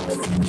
I'm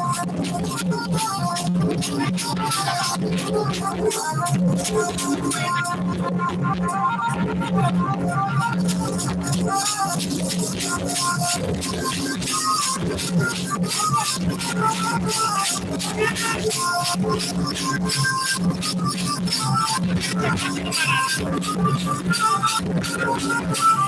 I'm you.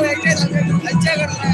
de que la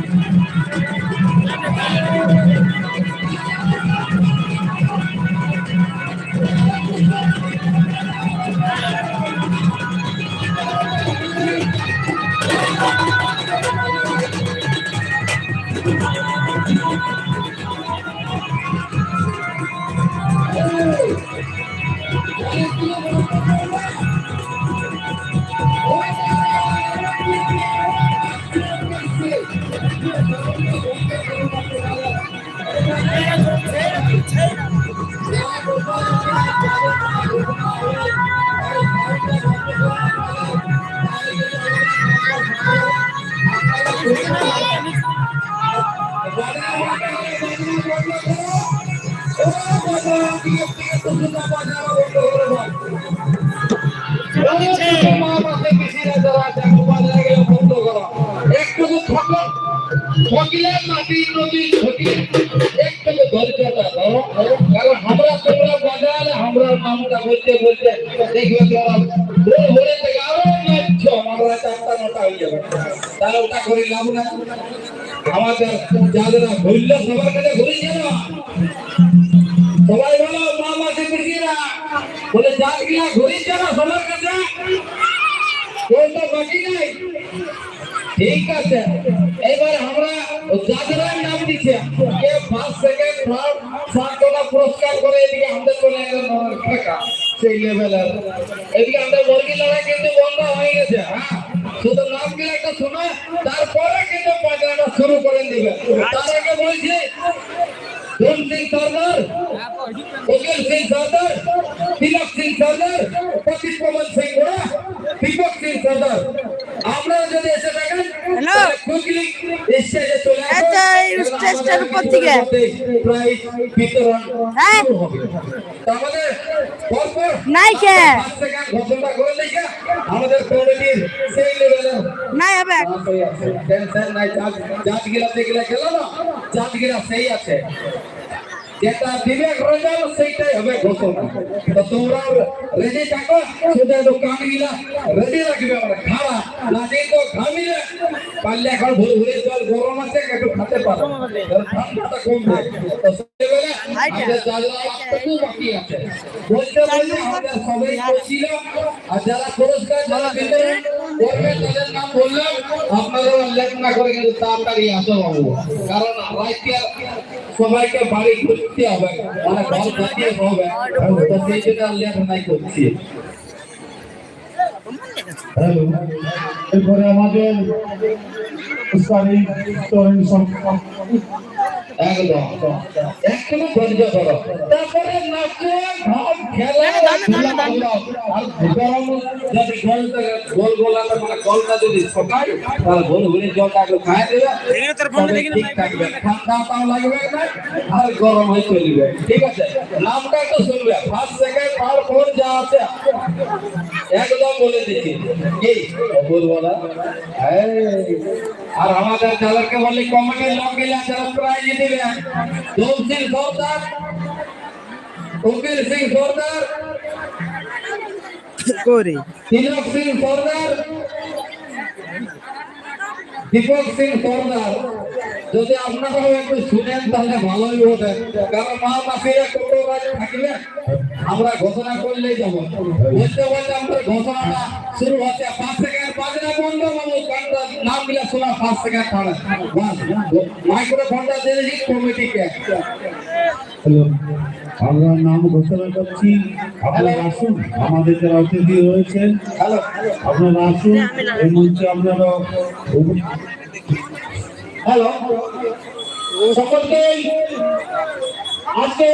সকলে মাটি নদী ছটি একটু ধৈর্যটা ধরো কারণ আমরা তোমরা বাজারে আমরা নামটা বলতে বলতে দেখবে তোমরা ভোর ভোরে থেকে আরও আমরা চারটা নটা হয়ে যাবে তাহলে ওটা করে লাভ না আমাদের যাদের মূল্য সবার কাছে ঘুরেছে না। সবাই বলো, মা মাসে পিসিরা, বলে জাত গিলা ঘুরেছে না সবার কাছে। কেউ তো বাকি নাই। ঠিক আছে, এবার আমরা যাদের নাম দিচ্ছে। কে ফার্স্ট সাতটা পুরস্কার করে এদিকে গেল টাকা সেই লেভেলের এদিকে আমাদের মুরগি লড়াই কিন্তু বন্ধ হয়ে গেছে হ্যাঁ? শুধু নাম একটা শোনা তারপরে কিন্তু পাজরাটা শুরু করে দিবে। তার আগে বলছে ধন সিং সর্দার উকিল সিং সর্দার তিলক সিং সর্দার প্রতীক পবন সিং গোড়া দীপক সিং সর্দার আমরা যদি এসে থাকেন Hello? স্টেজে চলে আসুন। স্টেজটার উপর থেকে। প্রাইজ বিতরণ হ্যাঁ? আমাদের পরপর নাই কে ঘোষণা করে দিকে আমাদের কমিটির সেই লেভেলের নাই হবে টেনশন নাই জাত জাত গিলা দেখলে গেল না জাত গিলা সেই আছে যেটা বিবেক রঞ্জন সেইটাই হবে ঘোষণা। তো তোমরা রেডি থাকো? শুধু একটু কান গিলা রেডি রাখবে আমরা খাওয়া? না দিয়ে তো ঘামিলে পারলে এখন ভুল ভুলে জল গরম আছে একটু খেতে পারো। ঠান্ডাটা কমবে তো সেই আমাদের যারা একটু বাকি আছে। বলতে বলতে আমাদের সবাই করছিল আর যারা পুরস্কার যারা বিতরণ করবে তাদের নাম বললাম। আপনারা লেট না করে কিন্তু তাড়াতাড়ি আসো বাবু। কারণ রাইতে সবাইকে বাড়ি ঘুরতে হবে। মানে ঘর যেতে হবে। তো সেই জন্য আল্লাহ নাই করছি। এরপরে আমাদের একদম তারপরে আর গরম যদি গোল গোল গোলাটা মানে যদি গোল দেবে ঠান্ডা লাগবে আর গরম হয়ে চলবে ঠিক আছে নামটা একটু শুনবে ফার্স্ট সেকেন্ড আর ফোর যা আছে একদম বলে দিচ্ছি আর আমাদের যাদেরকে বলি কমিটির লোক গেলে প্রাইজ দিবে দোল সিং সর্দার উকিল সিং সর্দার করে তিলক সিং সর্দার দীপক সিং সর্দার যদি আপনারাও একটু শুনেন, তাহলে ভালোই হবে। কারণ মা মাসিরা কত রাজ থাকবে আমরা ঘোষণা করলেই যাব। বলতে বলতে আমাদের ঘোষণাটা? শুরু হচ্ছে পাঁচ সেকেন্ড, পাঁচ না বন্ধ বাবু কানটা নাম দিলে শোনা, পাঁচ সেকেন্ড ছাড়া মাইক্রোফোনটা দিয়ে দিচ্ছি কমিটিকে। হ্যালো আমরা নাম ঘোষণা করছি। আপনারা আসুন আমাদের যারা অতিথি রয়েছেন হ্যালো। আপনারা আসুন এই মঞ্চে আপনারা হ্যালো। সকলকে আজকে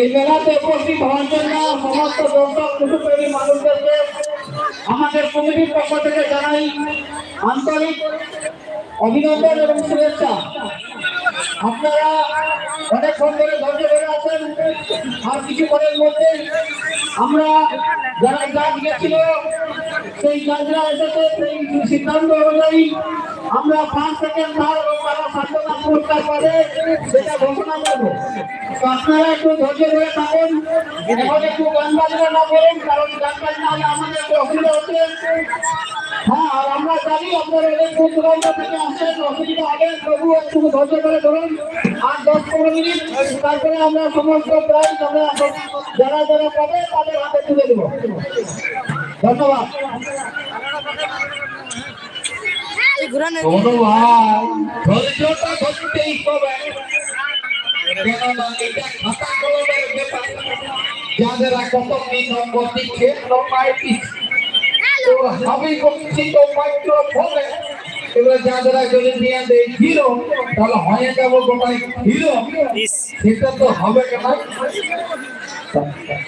এই মেলাতে উপস্থিত হওয়ার জন্য সমস্ত দর্শক কুটুম্বের মানুষদেরকে আমাদের কমিটির পক্ষ থেকে জানাই আন্তরিক অভিনন্দন এবং শুভেচ্ছা। আপনারা অনেকক্ষণ ধরে ধৈর্য ধরে আছেন। আর কিছু পরের মধ্যে আমরা যারা জাজ গেছিল সেই জাজরা এসেছে, সেই সিদ্ধান্ত অনুযায়ী আমরা পাঁচ সেকেন্ড এবং তারা সান্ত্বনা পুরস্কার পাবে সেটা ঘোষণা করব। তো আপনারা একটু ধৈর্য ধরে থাকুন, এখন একটু গান বাজনা না করুন, কারণ গান বাজনা আমাদের অসুবিধা হচ্ছে। হ্যাঁ আর আমরা জানি আপনারা অনেক দূর দূরান্ত থেকে আসেন অসুবিধা হবে তবু একটু ধৈর্য ধরে ধরুন। আর দশ পনেরো মিনিট তারপরে আমরা সমস্ত প্রাইজ আমরা যারা যারা পাবে তাদের হাতে তুলে দেবো। ধন্যবাদ। ধৈর্যটা ধরতেই হবে। কেননা এটা খাতা কলমের ব্যাপার। যাদের কত দিন নম্বর দিচ্ছে নম্বর এবার যাদের যদি নিয়ে দেয় হিরো তাহলে হয়ে যাব গোটাই হিরো। সেটা তো হবে কেন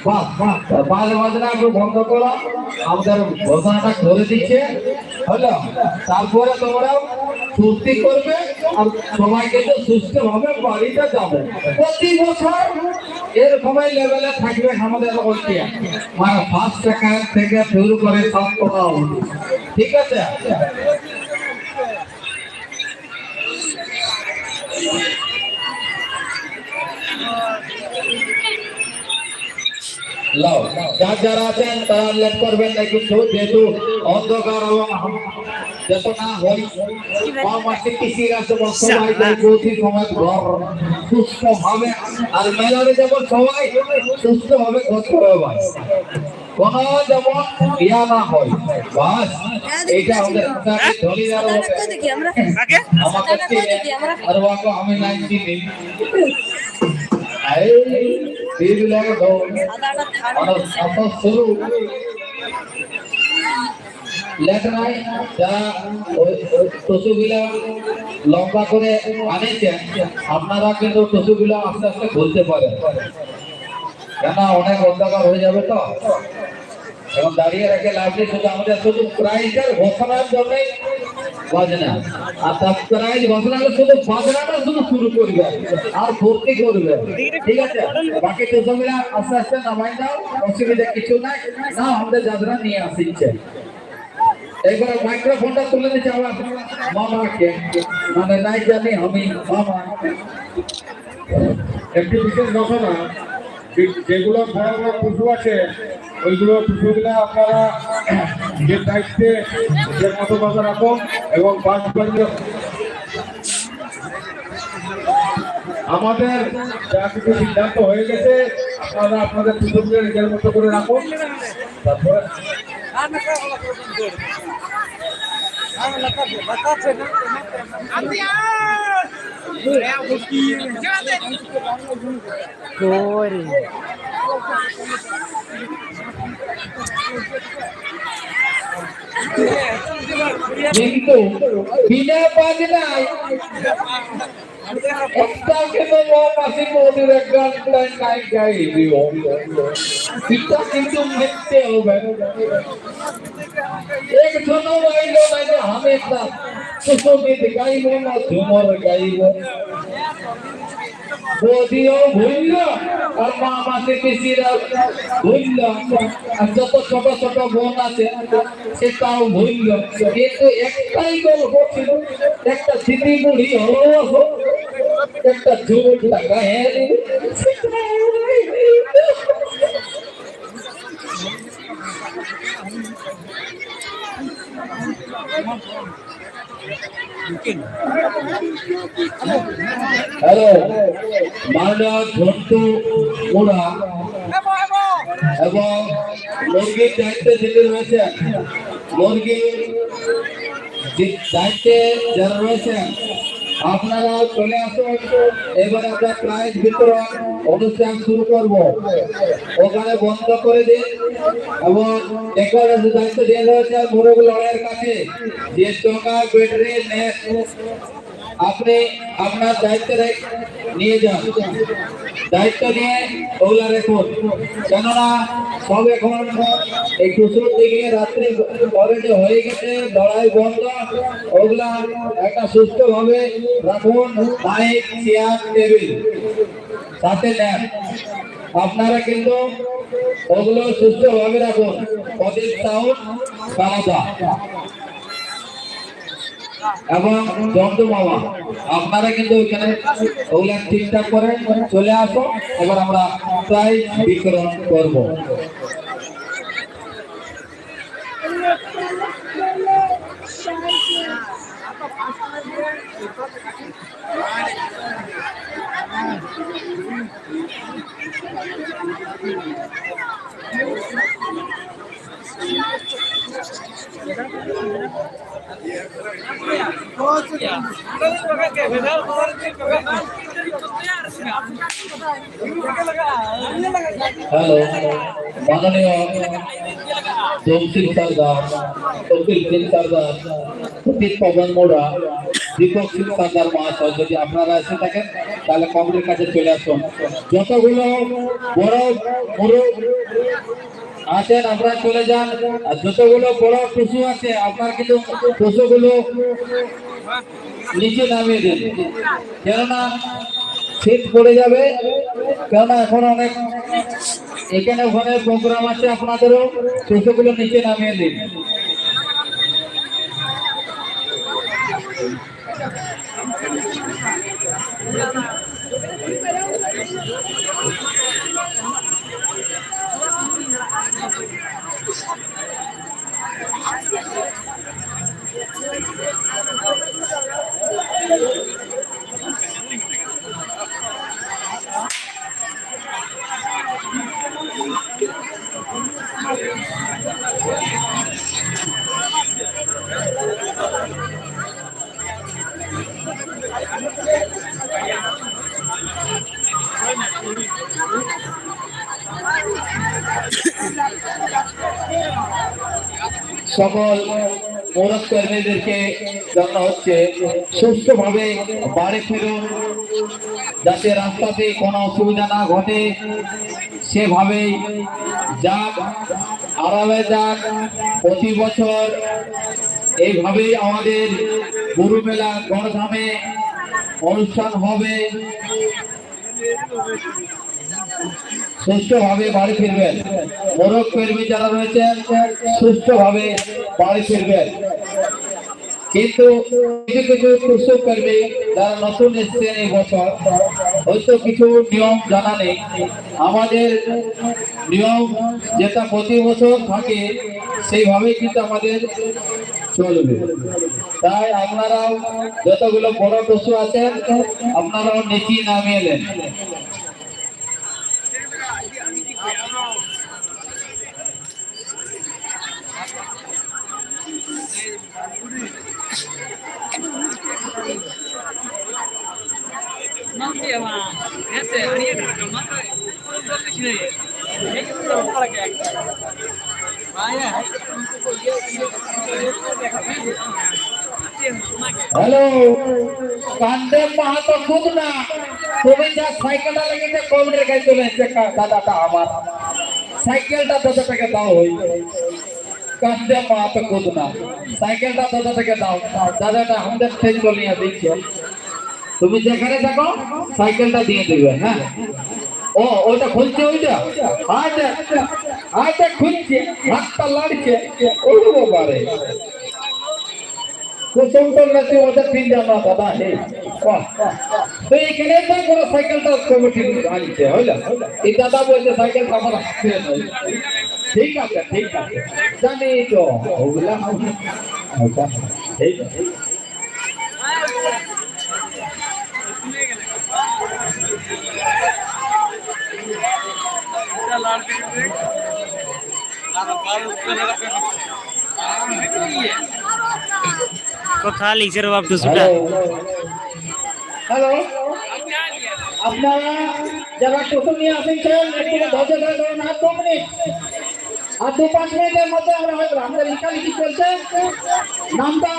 বাস বাস বাজ বাজনা একটু বন্ধ করো আমাদের ঘোষণাটা করে দিচ্ছে। হলো তারপরে তোমরা সুস্থি করবে। আর সবাইকে তো সুস্থ ভাবে বাড়িতে যাবে। প্রতি বছর এরকমই লেভেলে থাকবে আমাদের ঐতিহ্য মানে ফার্স্ট টাকা থেকে শুরু করে সব ঠিক আছে? লাও যার যারা আছেন তারা লেট করবেন না কিন্তু যেহেতু অন্ধকার এবং যত না হয় মাসে কৃষির আছে সবাই প্রতি সময় ঘর সুস্থ হবে আর মেলারে যেমন সবাই সুস্থ হবে কোন যেমন ইয়া না হয় বাস। এইটা আমাদের ধরি আর আমি নাই চিনি। এই দিল লাগে দাও সাদাটা থাড় আর অত শুরু। লেখ নাই যারা টসুগুলা লম্বা করে আনেছেন আপনারা কিন্তু টসুগুলা আস্তে আস্তে খুলতে পারেন। কেন অনেক অন্ধকার হয়ে যাবে তো। এখন দাঁড়িয়ে রেখে লাভ নেই, শুধু আমাদের শুধু প্রাইজের ঘোষণার জন্যই বাজনা। আর প্রাইজ হলে শুধু শুধু শুরু আর ভর্তি করবে। ঠিক আছে? আস্তে আস্তে নামাই দাও কিছু নাই। আমাদের যাত্রা নিয়ে মাইক্রোফোনটা তুলে দিচ্ছে মানে নাই জানি আমি একটি বিশেষ ঘটনা যেগুলো বড় বড় পশু আছে ওইগুলো পশুগুলো আপনারা নিজের দায়িত্বে নিজের মতো মতো রাখুন এবং আমাদের যা কিছু সিদ্ধান্ত হয়ে গেছে আপনারা আপনাদের পশুগুলো নিজের মতো করে রাখুন তারপরে কিন্তু বিনা বাজনায় একটা কিন্তু মহামাসি মোদির এক গানটায় নাই গাইবি এটা কিন্তু মিথ্যে হবে না, ঝুমর গাইব। বদিও ভুলল আর মা মাসে পিসিরা ভুলল আর যত ছোট ছোট বোন আছে, সেটাও ভুলল কিন্তু একটাই গল্প ছিল, একটা স্মৃতি বুড়ি হলো একটা ঝুমুর টাকা হ্যাঁ হ্যালো মালদা ঘন্টু ওরা এবং মুরগির দায়িত্বে যিনি রয়েছেন মুরগির দায়িত্বে যারা রয়েছেন আপনারা চলে আসুন। এবার আমরা প্রাইজ বিতরণ অনুষ্ঠান শুরু করব। ওখানে বন্ধ করে দিন এবং একবার দায়িত্ব দিয়ে দেওয়া হয়েছে মোরগ লড়াইয়ের কাছে। যে চোখা ব্যাটারি নেট আপনি আপনার দায়িত্ব নিয়ে যান। দায়িত্ব নিয়ে ওগুলা রেখুন। কেননা সব এখন এই টুসুর দিকে রাত্রি অলরেডি হয়ে গেছে, লড়াই বন্ধ, ওগুলা একটা সুস্থভাবে রাখুন। মাইক, চেয়ার, টেবিল, সাথে নেন আপনারা কিন্তু ওগুলো সুস্থভাবে রাখুন। প্রদীপ সাউন্ড আলাদা এবং বন্ধু মামা, আপনারা কিন্তু ওইখানে ওগুলা ঠিকঠাক করে চলে আসো এবার আমরা প্রায় বিতরণ করব Thank you. হ্যালো, মাননীয় তহসিল সর্দার তহসিল সর্দার প্রতীক পবন যদি আপনারা এসে থাকেন, তাহলে কংগ্রেস কাছে চলে আসুন। যতগুলো বড় বড় আছেন, আপনারা চলে যান। আর যতগুলো বড় টুসু আছে, আপনার কিন্তু টুসুগুলো নিচে নামিয়ে দিন। কেননা শীত পড়ে যাবে, কেননা এখন অনেক এখানে ওখানে প্রোগ্রাম আছে আপনাদেরও টুসুগুলো নিচে নামিয়ে দিন। সকল হচ্ছে সুস্থভাবে যাতে রাস্তাতে কোনো অসুবিধা না ঘটে। সেভাবেই যাক যাক, প্রতি বছর এইভাবেই আমাদের গুরু মেলা গণধামে অনুষ্ঠান হবে। সুষ্ঠুভাবে বাড়ি ফিরবেন। মোরগ কর্মী যারা রয়েছেন সুষ্ঠুভাবে বাড়ি ফিরবেন কিন্তু কিছু কিছু কৃষক কর্মী যারা নতুন এসছেন এই বছর, হয়তো কিছু নিয়ম জানা নেই। আমাদের নিয়ম যেটা প্রতি বছর থাকে, সেইভাবেই কিন্তু আমাদের চলবে। তাই আপনারাও যতগুলো বড় পশু আছেন, আপনারাও নিচে নামিয়ে নেন। হ্যালো কান্দে মাহাতো খুব না তুমি যা সাইকেলটা লেগেছে কমিটির কাছে চলে এসছে দাদাটা আমার। সাইকেলটা দশ টাকা দাও হই কান্দে মাহাতো খুদ না সাইকেলটা দশ টাকা দাও। দাদাটা আমাদের থেকে চলিয়ে দিচ্ছে। তুমি যেখানে থাকো সাইকেলটা দিয়ে দিবে হ্যাঁ? ও ওইটা খুলছে ওইটা? আচ্ছা আচ্ছা খুলছে হাতটা লাড়ছে ওই বারে কুসুম করলে ওদের তিন জানা দাদা হে সাইকেলটা বলছে আমার হাতে ঠিক আছে ঠিক আছে। জানি তো আচ্ছা, ঠিক আছে। কথা লিখছে রে বাপ টুসুটা হ্যালো আপনারা যারা টোটো নিয়ে আসেছেন একটু ধৈর্য ধরে ধরুন আর দু মিনিট আর দু পাঁচ মিনিটের মধ্যে আমরা হয়তো আমাদের লেখালেখি চলছে নামটা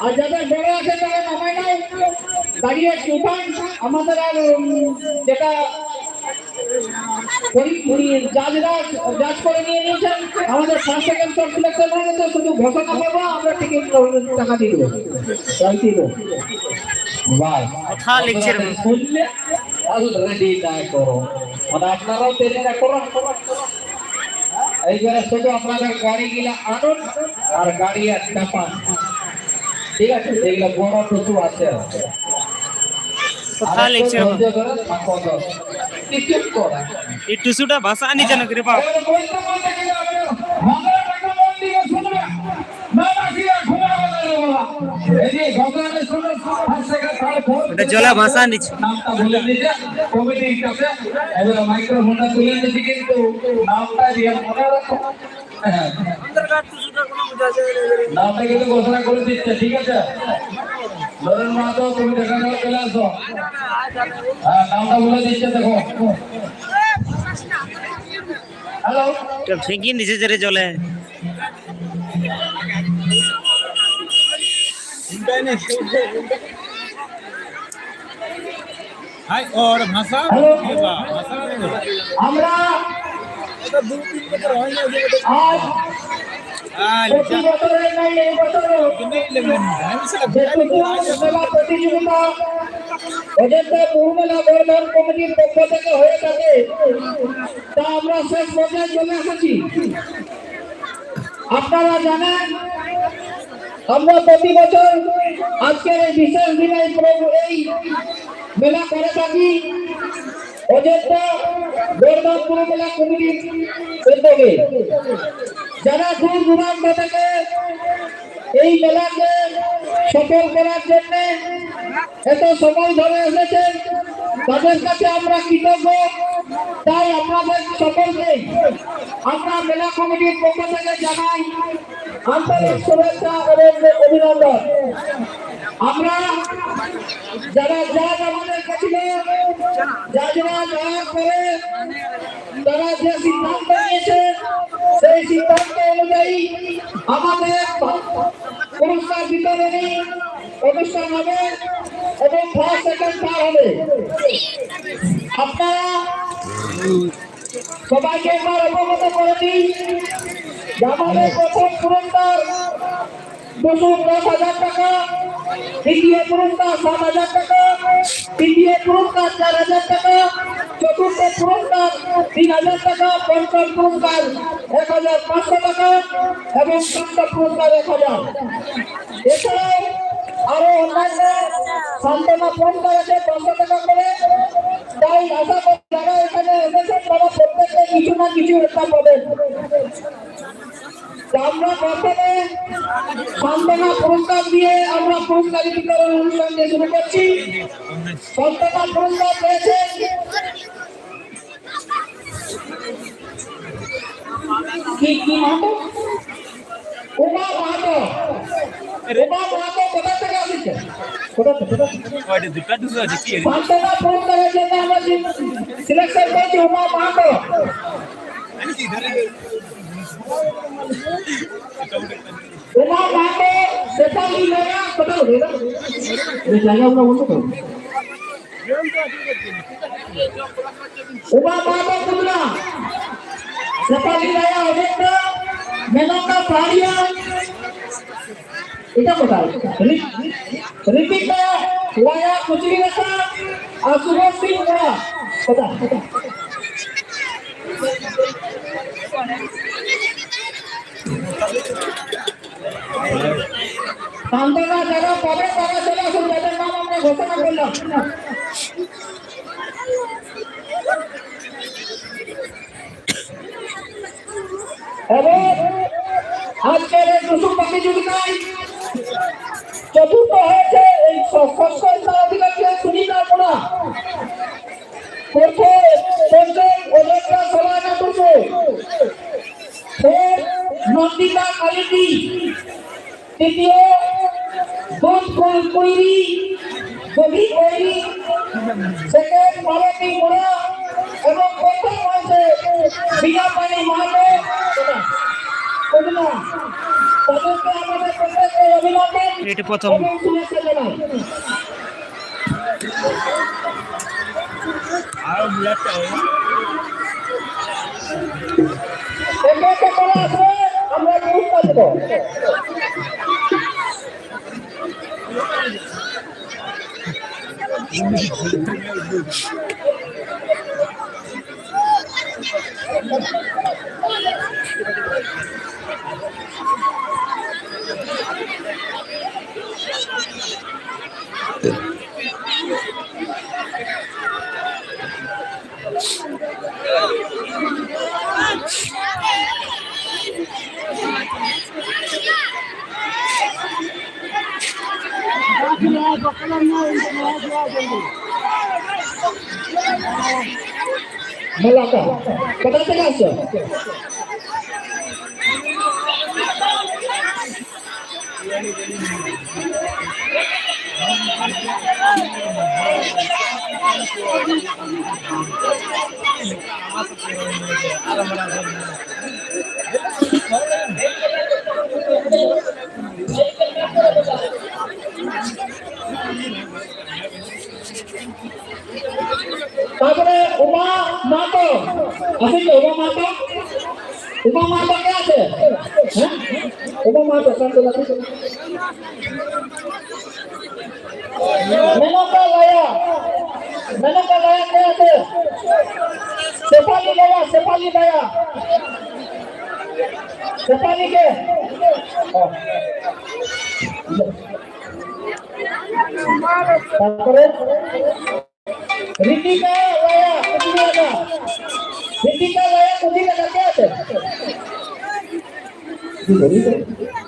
আর যাদের বড় আছে তারা নামাই নাই দাঁড়িয়ে একটু উঠান আমাদের আর উম, যেটা পরি- পরি- জাজরা জাজ করে নিয়ে নিয়েছেন। আমাদের ফার্স্ট সেকেন্ড থার্ড সিলেকশন হয়ে গেছে শুধু ঘোষণা করব আমরা টিকিট টাকা দিয়ে দেবো। তাই দিব। বাস কথা লিখছে রে বাপ। শুনলে আর রেডি না করো। মানে আপনারাও দেরি না করো। এইবারে শুধু আপনাদের গাড়ি গিলা আনুন আর গাড়ি আর চাপান ঠিক আছে এগুলো বড় টুসু আছে। কথা ঘটনাটা শুনুন ফার্স্ট সেকেন্ড থার্ড ফোর্থ এটা জলা ভাষা আনিছে নামটা বলে দিয়েছে কমিটির কাছে এবার মাইক্রোফোনটা তুলে নিয়েছি কিন্তু নামটা দিয়ে মনে রাখো। হ্যাঁ। নামটা কিন্তু ঘোষণা করে দিচ্ছে ঠিক আছে? নরেন মাহাতো তুমি দেখা যাবে চলে আসো। হ্যাঁ নামটা বলে দিচ্ছে দেখো। হ্যালো তো ফেঁকি দিছে যে রে হাই ওর ভাষা? ভাষা? আমরা আজ প্রতি বছরের নাই এই বছরও যেটুকু প্রতিযোগিতা অযোধ্যা বহুমেলা বর্ধন কমিটির পক্ষ থেকে হয়ে থাকে তা আমরা শেষ পর্যায়ে চলে এসেছি। আপনারা জানেন আমরা প্রতি বছর আজকের এই বিশেষ দিনে এই মেলা করে থাকি। অযোধ্যা বর্ধমান পুর মেলা কমিটির উদ্যোগে। যারা দূর দূরান্ত থেকে এই মেলাকে সফল করার জন্য এত সময় ধরে এসেছেন তাদের কাছে আমরা কৃতজ্ঞ। তাই আপনাদের সকলকে আমরা মেলা কমিটির পক্ষ থেকে জানাই আন্তরিক শুভেচ্ছা এবং অভিনন্দন। আমরা যারা জাজ আমাদের কাছে যা যারা যাওয়ার পরে তারা যে সিদ্ধান্ত নিয়েছে। সেই সিদ্ধান্ত অনুযায়ী আমাদের পুরস্কার বিতরণী অনুষ্ঠান হবে এবং ফার্স্ট সেকেন্ড থার্ড হবে। আপনারা সবাইকে একবার অবগত করে দিই আমাদের প্রথম পুরস্কার দুশো দশ হাজার টাকা, দ্বিতীয় পুরস্কার সাত হাজার টাকা, তৃতীয় পুরস্কার চার হাজার টাকা চতুর্থ পুরস্কার তিন হাজার টাকা, পঞ্চম পুরস্কার এক হাজার পাঁচশো টাকা এবং ষষ্ঠ পুরস্কার এক হাজার। এছাড়াও আরও অন্যান্য সান্ত্বনা পুরস্কার আছে, পাঁচশো টাকা করে। তাই আশা করি যারা এখানে এসেছেন, তারা প্রত্যেকে কিছু না কিছু একটা পাবেন। আমরা প্রথমে সান্ত্বনা পুরস্কার দিয়ে আমরা পুরস্কার বিতরণ অনুষ্ঠান দিয়ে শুরু করছি। সান্ত্বনা পুরস্কার পেয়েছেন কি কি মাহাতো? উমা মাহাতো। উমা মাহাতো কোথা থেকে আসছে? কোথা থেকে কোথা থেকে? সান্ত্বনা পুরস্কারের জন্য আমরা সিলেকশন করেছি উমা মাহাতো উমা মাহাতো সেটালি লাগা কোথা হলো এটা এই জায়গা আমরা বলতে পারব উমা মাহাতো কুমড়া সেটালি লাগা অযোধ্যা মেনকা পাহাড়িয়া এটা কোথায় ঋতিকা লায়া কুচুরি রেখা আর সুভাষ সিং ওরা কোথায় কোথায় সান্ত্বনা যারা পাবে তারা চলে আসুন? যাদের নাম আমরা ঘোষণা করলাম। এবং আজকের এই টুসু প্রতিযোগিতায় চতুর্থ হয়েছে এই ষষ্ঠ স্থান অধিকারী সুনীতা মোড়া প্রথম পঞ্চম অযোধ্যা সলানা টুসু নন্দিতা কালিতি তৃতীয় দুধ কৈরি দধি কৈরি সেকেন্ড মালতী মোড়া এবং প্রথম হয়েছে বিনাপানি মাহাতো কবিনা তাদেরকে আমাদের প্রত্যেকের অভিনন্দন এটা প্রথম। আমরা মেলাটা কোথা থেকে আসছো তারপরে উমা মাতো আছে কি উমা মাতো উমা মাতো কে আছে হ্যাঁ উমা মাতো শান্ত লাগছে মেনকা লায়া মেনকা লায়া কে আছে সেপালি লায়া সেপালি লায়া সেপালি কে তারপরে